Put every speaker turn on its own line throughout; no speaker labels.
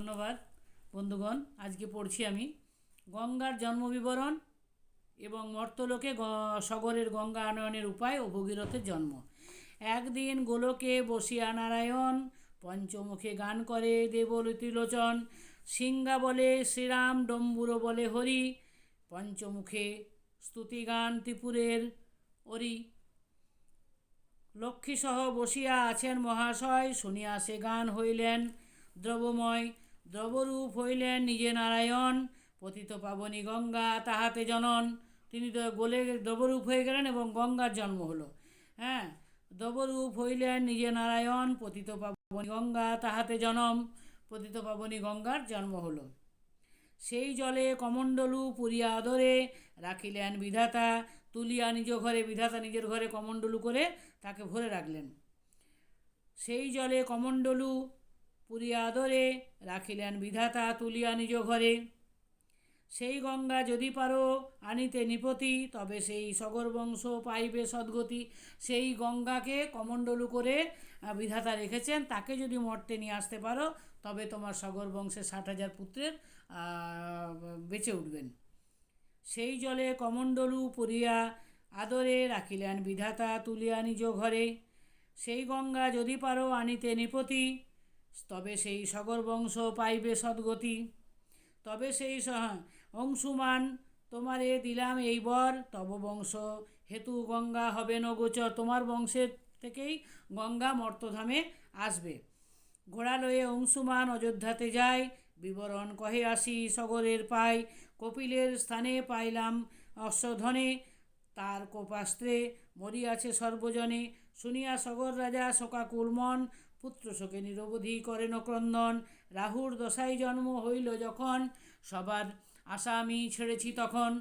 ধন্যবাদ, বন্ধুগণ। আজকে পড়ছি আমি গঙ্গার জন্মবিবরণ এবং মর্তলোকে সগরের গঙ্গা আনয়নের উপায় ও ভগীরথের জন্ম। একদিন গোলকে বসিয়া নারায়ণ পঞ্চমুখে গান করে দেবলতিলোচন সিংহা বলে শ্রীরাম, ডম্বুরো বলে হরি, পঞ্চমুখে স্তুতিগান ত্রিপুরের অরি। লক্ষ্মীসহ বসিয়া আছেন মহাশয়, শুনিয়া সে গান হইলেন দ্রবময়। দ্রবরূপ হইলেন নিজে নারায়ণ, পতিত পাবনী গঙ্গা তাহাতে জনন। তিনি তো গোলে দ্রবরূপ হয়ে গেলেন এবং গঙ্গার জন্ম হলো। হ্যাঁ দ্রবরূপ হইলেন নিজে নারায়ণ, পতিত পাবনী গঙ্গা তাহাতে জনম, পতিত পাবনী গঙ্গার জন্ম হলো। সেই জলে কমণ্ডলু পুরিয়া আদরে রাখিলেন বিধাতা, তুলিয়া নিজ ঘরে, বিধাতা নিজের ঘরে কমণ্ডলু করে তাকে ভরে রাখলেন। সেই জলে কমণ্ডলু পুরিয়া আদরে রাখিলেন বিধাতা তুলিয়া নিজ ঘরে। সেই গঙ্গা যদি পারো আনিতে নিপতি, তবে সেই সগর বংশ পাইবে সদ্গতি। সেই গঙ্গাকে কমণ্ডলু করে বিধাতা রেখেছেন, তাকে যদি মর্তে নিয়ে আসতে পারো, তবে তোমার সগর বংশের ষাট হাজার পুত্রের বেঁচে উঠবেন। সেই জলে কমণ্ডলু পুরিয়া আদরে রাখিলেন বিধাতা তুলিয়া নিজ ঘরে। সেই গঙ্গা যদি পারো আনিতে নিপতি তবে সেই সগর বংশ পাইবে সদ্গতি। তবে সেই অংশুমান, তোমারে দিলাম এই বর, তব বংশ হেতু গঙ্গা হবে নগোচর তোমার বংশের থেকেই গঙ্গা মর্তধামে আসবে। ঘোড়া লয়ে অংশুমান অযোধ্যাতে যায়, বিবরণ কহে আসি সগরের পাই। কপিলের স্থানে পাইলাম অশ্বধনে, তার কোপাস্ত্রে মরিয়াছে সর্বজনে। শুনিয়া সগর রাজা শোকাকুলমন পুত্র শোকে নিরবধি করেন ক্রন্দন। রাহুর দশাই জন্ম হইল যখন সবার আশা আমি ছেড়েছি তখন।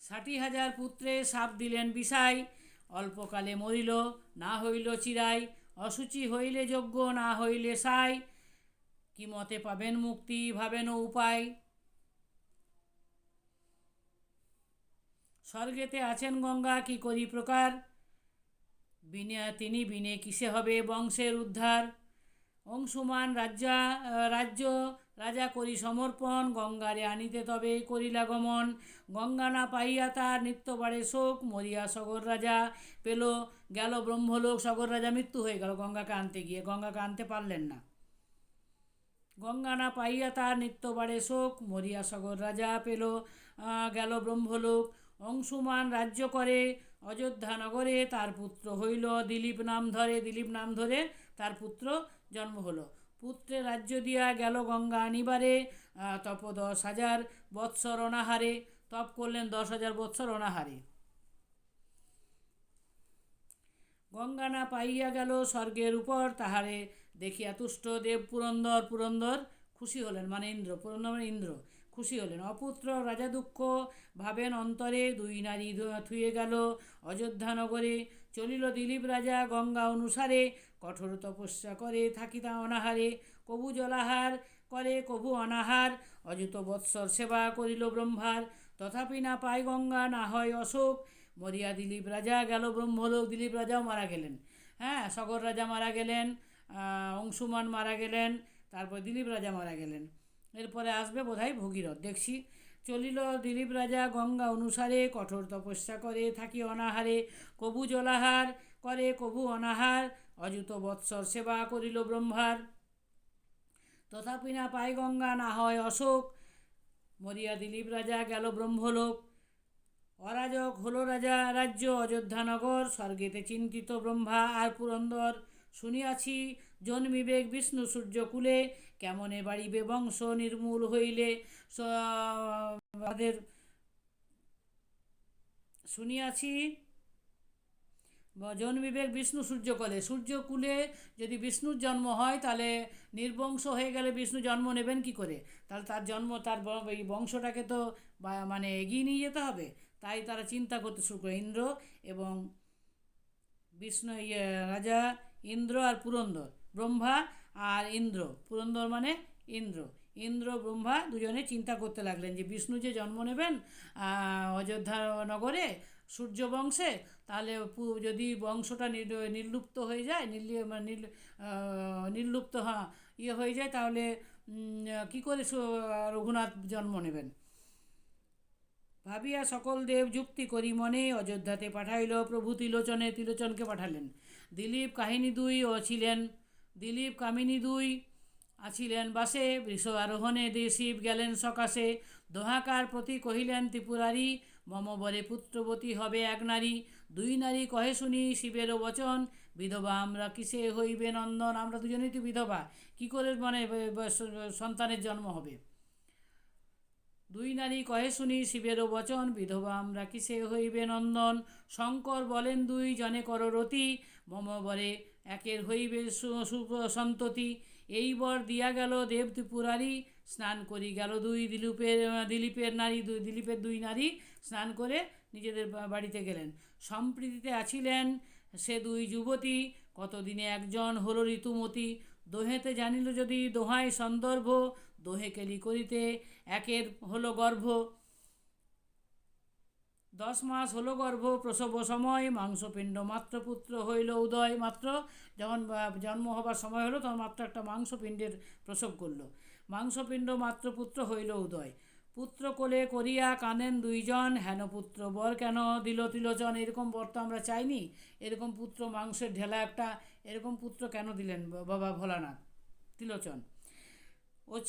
ষাটি হাজার পুত্রে সাপ দিলেন বিষাই, অল্পকালে মরিল, না হইল চিরাই অসুচি হইলে যোগ্য না হইলে সাই। কি মতে পাবেন মুক্তি, ভাবেন উপায়। স্বর্গেতে আছেন গঙ্গা, কি করি প্রকার? বিনে, তিনি বিনে, কিসে হবে বংশের উদ্ধার? অংশুমান রাজ্যা রাজ্য রাজা করি সমর্পণ, গঙ্গারে আনিতে তবে করিলা গমন গঙ্গা না পাইয়া তার নিত্য বাড়ে শোক, মরিয়া সগর রাজা পেল, গেল ব্রহ্মলোক, সগর রাজা মৃত্যু হয়ে গেল, গঙ্গাকে আনতে গিয়ে। গঙ্গাকে আনতে পারলেন না। গঙ্গা না পাইয়া তার নিত্য বাড়ে শোক, মরিয়া সগর রাজা পেল গেল ব্রহ্মলোক। অংশুমান রাজ্য করে অযোধ্যা নগরে তার পুত্র হইল দিলীপ নাম ধরে, দিলীপ নাম ধরে তার পুত্র জন্ম হলো। পুত্রে রাজ্য দিয়া গেল গঙ্গা আনিবারে তপ দশ হাজার বৎসর অনাহারে, তপ করলেন দশ হাজার বৎসর অনাহারে। গঙ্গা না পাইয়া গেল স্বর্গের উপর, তাহারে দেখিয়া তুষ্ট দেব পুরন্দর পুরন্দর খুশি হলেন মানে ইন্দ্র, পুরন্দর মানে ইন্দ্র। খুশি হলেন। অপুত্র রাজা দুঃখ ভাবেন অন্তরে দুই নারী থুয়ে গেল অযোধ্যা নগরে চলিল দিলীপ রাজা গঙ্গা অনুসারে, কঠোর তপস্যা করে, থাকিতা অনাহারে। কবু জলাহার করে কবু অনাহার। অযুত বৎসর সেবা করিল ব্রহ্মার। তথাপি না পায় গঙ্গা, না হয় অশোক। মরিয়া দিলীপ রাজা গেল ব্রহ্মলোক দিলীপ রাজাও মারা গেলেন। হ্যাঁ সগর রাজা মারা গেলেন অংশুমান মারা গেলেন, তারপর দিলীপ রাজা মারা গেলেন। এরপরে আসবে বোধহয় ভগীরথ। দেখছি চলিল দিলীপ রাজা গঙ্গা অনুসারে, কঠোর তপস্যা করে, থাকি অনাহারে, কবু জলাহার করে, কবু অনাহার, অযুত বৎসর সেবা করিল ব্রহ্মার। তথাপি না পায় গঙ্গা, না হয় অশোক। মরিয়া দিলীপ রাজা গেল ব্রহ্মলোক। অরাজক হলো রাজা, রাজ্য অযোধ্যানগর স্বর্গেতে চিন্তিত ব্রহ্মা। আর পুরন্দর শুনিয়াছি, জন্মিবেগ বিষ্ণু সূর্যকুলে কেমনে বাড়িবে বংশ নির্মূল হইলে? আমাদের শুনিয়াছি ব- বিবেক বিষ্ণু সূর্যকলে। সূর্যকুলে যদি বিষ্ণুর জন্ম হয়, তাহলে নির্বংশ হয়ে গেলে বিষ্ণু জন্ম নেবেন কি করে? তাহলে তার জন্ম, তার বংশটাকে তো মানে এগিয়ে নিয়ে যেতে হবে। তাই তারা চিন্তা করতে শুরু করে, ইন্দ্র এবং বিষ্ণু ইয়ে রাজা, ইন্দ্র আর পুরন্দর। ব্রহ্মা আর ইন্দ্র, পুরন্দর মানে ইন্দ্র। ইন্দ্র, ব্রহ্মা দুজনে চিন্তা করতে লাগলেন যে, বিষ্ণু যে জন্ম নেবেন অযোধ্যা নগরে, সূর্য বংশে, তাহলে যদি বংশটা নির- নির্লুপ্ত হয়ে যায়, নির্লি মানে নির্ল নির্লুপ্ত হ্যাঁ ইয়ে হয়ে যায়, তাহলে কী করে রঘুনাথ জন্ম নেবেন? ভাবিয়া সকল দেব যুক্তি করি মনে, অযোধ্যাতে পাঠাইল প্রভু তিলোচনে তিলোচনকে পাঠালেন। দিলীপ কাহিনী দুই ও ছিলেন দিলীপ কামিনী দুই। আছিলেন বাসে বৃষ আরোহণে দে শিব গেলেন সকাশে। দোহাকার প্রতি কহিলেন, ত্রিপুরারী মম বরে পুত্রবতী হবে এক নারী। দুই নারী কহে শুনি শিবেরও বচন। বিধবা আমরা কিসে হইবে নন্দন? আমরা দুজনেই তো বিধবা। কি করে মানে সন্তানের জন্ম হবে? দুই নারী কহে শুনি শিবেরও বচন, বিধবা আমরা কিসে হইবে নন্দন? শঙ্কর বলেন, দুই জনে কর রতি। মম বরে একের হইবে সন্ততি। এই বর দিয়া গেল দেব ত্রিপুরারি স্নান করি গেল দুই দিলীপের দিলীপের নারী, দুই দিলীপের দুই নারী স্নান করে নিজেদের বাড়িতে গেলেন। সম্প্রীতিতে আছিলেন সে দুই যুবতী, কতদিনে একজন হল ঋতুমতি। দোহেতে জানিল যদি দোহাই সন্দর্ভ, দোহে কেলি করিতে, একের হলো গর্ভ। দশ মাস হলো গর্ভ, প্রসব সময় মাংসপিণ্ড মাত্র পুত্র হইল উদয় মাত্র। যখন জন্ম হবার সময় হলো, তখন মাত্র একটা মাংসপিণ্ডের প্রসব করল। মাংসপিণ্ড মাত্র পুত্র হইল উদয়। পুত্র কোলে করিয়া কানেন দুইজন, হেন পুত্র বর কেন দিল তিলোচন এরকম বর তো আমরা চাইনি। এরকম পুত্র মাংসের ঢেলা একটা, এরকম পুত্র কেন দিলেন বাবা ভোলানাথ? তিলোচন ওছ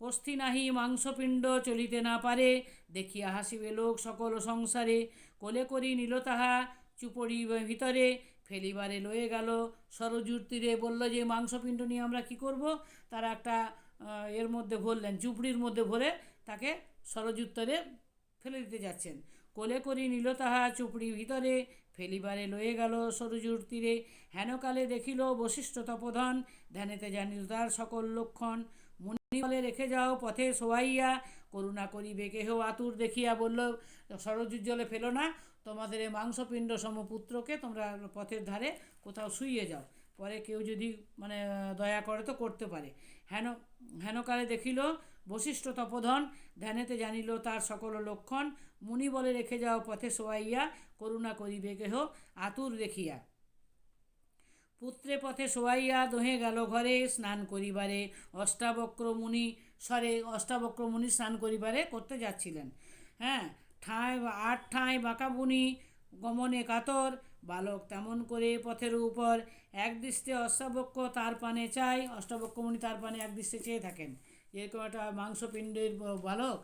অস্থি নাহি মাংসপিণ্ড চলিতে না পারে। দেখিয়া হাসিবে লোক সকল সংসারে। কোলে করি নিল তাহা চুপড়ি ভিতরে। ফেলিবারে লয়ে গেল সরজুর তীরে বলল যে, মাংসপিণ্ড নিয়ে আমরা কি করব? তারা একটা এর মধ্যে ভরলেন, চুপড়ির মধ্যে ভরে তাকে সরজুত্তরে ফেলে দিতে যাচ্ছেন। কোলে করি নিল তাহা, চুপড়ি ভিতরে, ফেলিবারে লয়ে গেল সরজুর তীরে হেনকালে দেখিল বশিষ্ঠ তপধন, ধ্যানেতে জানিল তার সকল লক্ষণ। বলে রেখে যাও পথে শোয়াইয়া, করুণা করিবে, কেহ আতুর দেখিয়া বলল সরজুজ্জ্বলে ফেলো না, তোমাদের এই মাংসপিণ্ড সমপুত্রকে তোমরা পথের ধারে কোথাও শুইয়ে যাও। পরে কেউ যদি মানে দয়া করে তো করতে পারে। হেন, হেনকালে দেখিল, বশিষ্ঠ তপধন ধ্যানেতে জানিল তার সকল লক্ষণ। মুনি বলে রেখে যাও পথে শোয়াইয়া, করুণা করিবে, কেহ আতুর দেখিয়া। পুত্রে পথে শোয়াইয়া দোহে গেল ঘরে স্নান করিবারে। অষ্টাবক্র মুনি স্বরে অষ্টাবক্র মুনি স্নান করিবারে করতে যাচ্ছিলেন। হ্যাঁ ঠাঁই আট ঠাঁই বাঁকা বুনি গমনে কাতর, বালক তেমন করে পথের উপর এক দৃষ্টে অষ্টাবক্র তার পানে চাই অষ্টাবক্র মুনি তার পানে এক দৃষ্টে চেয়ে থাকেন। এরকম একটা মাংসপিণ্ডের বালক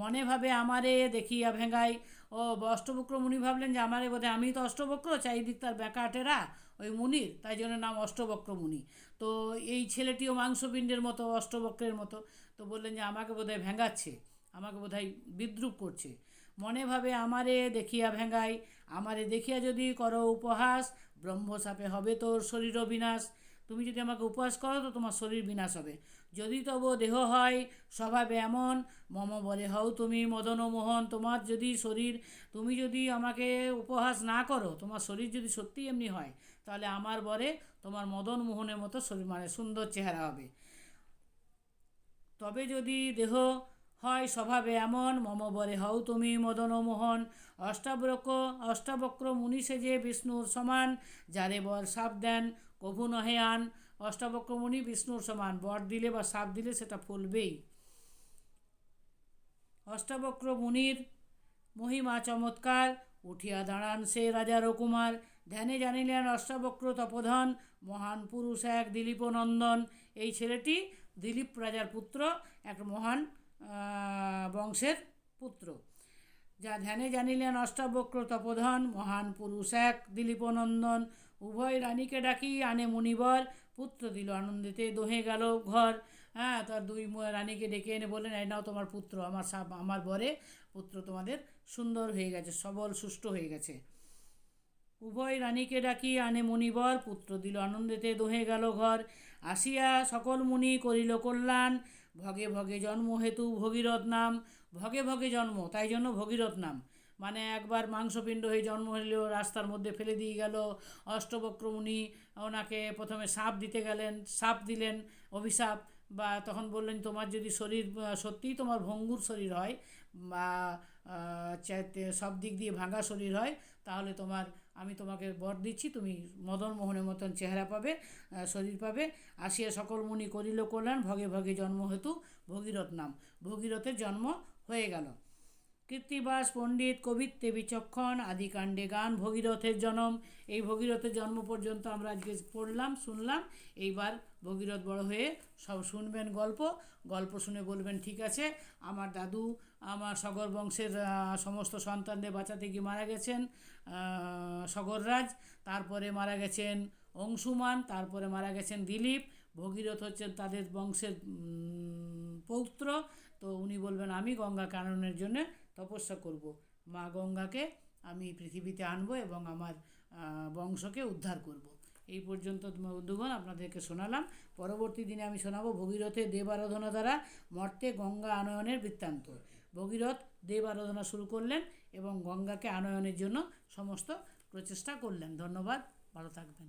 মনে ভাবে আমারে দেখিয়া ভেঙ্গাই। ও অষ্টবক্র মুনি ভাবলেন যে, আমারে বোধহয় আমি তো অষ্টবক্র, চারিদিক তার ব্যাকাটেরা ওই মুনির, তাই জন্য নাম অষ্টবক্র মুনি। তো এই ছেলেটিও মাংসপিণ্ডের মতো, অষ্টবক্রের মতো, তো বললেন যে, আমাকে বোধহয় ভেঙ্গাচ্ছে, আমাকে বোধহয় বিদ্রুপ করছে। মনে ভাবে আমারে দেখিয়া ভেঙ্গাই, আমারে দেখিয়া যদি করো উপহাস ব্রহ্মসাপে হবে তোর শরীর বিনাশ তুমি যদি আমাকে উপহাস করো, তো তোমার শরীর বিনাশ হবে। যদি তব দেহ হয়, স্বভাবে এমন, মম বলে, হও তুমি মদন মোহন, তোমার যদি শরীর, তুমি যদি আমাকে উপহাস না করো, তোমার শরীর যদি সত্যি এমনি হয়, তাহলে আমার বরে তোমার মদন মোহনের মতো শরীর মানে সুন্দর চেহারা হবে। তবে যদি দেহ হয়, স্বভাবে এমন, মম বরে হও তুমি মদন মোহন, অষ্টাবক্র অষ্টাবক্র মুনি সেজে বিষ্ণুর সমান, যারে বর সাপ দেন কভু নহে আন অষ্টাবক্র মুনি বিষ্ণুর সমান, বর দিলে বা সাপ দিলে সেটা ফলবেই। অষ্টাবক্র মুনির মহিমা চমৎকার, উঠিয়া দাঁড়ান সে রাজা রকুমার ধ্যানে জানিলেন, অষ্টাবক্র তপোধন, মহান পুরুষ এক দিলীপ নন্দন এই ছেলেটি দিলীপ রাজার পুত্র, এক মহান বংশের পুত্র। যা ধ্যানে জানিলেন, অষ্টাবক্র তপোধন, মহান পুরুষ এক দিলীপ নন্দন উভয় রানীকে ডাকি, আনে মুনিবর পুত্র দিল আনন্দিতে, দোহে গেল ঘর। হ্যাঁ তার দুই রানীকে ডেকে এনে বললেন, এই নাও তোমার পুত্র, আমার সাপ আমার বরে পুত্র তোমাদের সুন্দর হয়ে গেছে, সবল, সুষ্ঠ হয়ে গেছে। উভয় রানীকে ডাকি, আনে মুনিবর পুত্র দিল আনন্দেতে, দোহে গেল ঘর। আসিয়া সকল মুনি করিল কল্যাণ। ভগে ভগে জন্ম হেতু ভগীরথ নাম। ভগে ভগে জন্ম, তাই জন্য ভগীরথ নাম। মানে একবার মাংসপিণ্ড হয়ে জন্ম হলেও রাস্তার মধ্যে ফেলে দিয়ে গেল। অষ্টবক্র মুনি ওনাকে প্রথমে সাপ দিতে গেলেন, সাপ দিলেন অভিশাপ। বা তখন বললেন, তোমার যদি শরীর, সত্যিই তোমার ভঙ্গুর শরীর হয় বা সব দিক দিয়ে ভাঙা শরীর হয়, তাহলে তোমার, আমি তোমাকে বর দিচ্ছি, তুমি মদন মোহনের মতন চেহারা পাবে শরীর পাবে। আসিয়া সকল মুনি করিল কল্যাণ, ভগে ভগে জন্ম হেতু ভগীরথ নাম। ভগীরথের জন্ম হয়ে গেল। কীর্তিবাস, পণ্ডিত কবিত্বে বিচক্ষণ আদিকাণ্ডে গান, ভগীরথের জন্ম। এই ভগীরথের জন্ম পর্যন্ত আমরা আজকে পড়লাম, শুনলাম। এইবার ভগীরথ বড় হয়ে সব শুনবেন গল্প। গল্প শুনে বলবেন, ঠিক আছে, আমার দাদু, আমার সগর বংশের সমস্ত সন্তানদের বাঁচাতে গিয়ে মারা গেছেন সগররাজ। তারপরে মারা গেছেন অংশুমান, তারপরে মারা গেছেন দিলীপ। ভগীরথ হচ্ছেন তাদের বংশের পৌত্র। তো উনি বলবেন, আমি গঙ্গা কাননের জন্য তপস্যা করব। মা গঙ্গাকে আমি পৃথিবীতে আনব এবং আমার বংশকে উদ্ধার করব। এই পর্যন্ত বন্ধুগণ আপনাদেরকে শোনালাম। পরবর্তী দিনে আমি শোনাবো ভগীরথের দেব আরাধনা দ্বারা মর্তে গঙ্গা আনয়নের বৃত্তান্ত। ভগীরথ দেব আরাধনা শুরু করলেন এবং গঙ্গাকে আনয়নের জন্য সমস্ত প্রচেষ্টা করলেন। ধন্যবাদ। ভালো থাকবেন।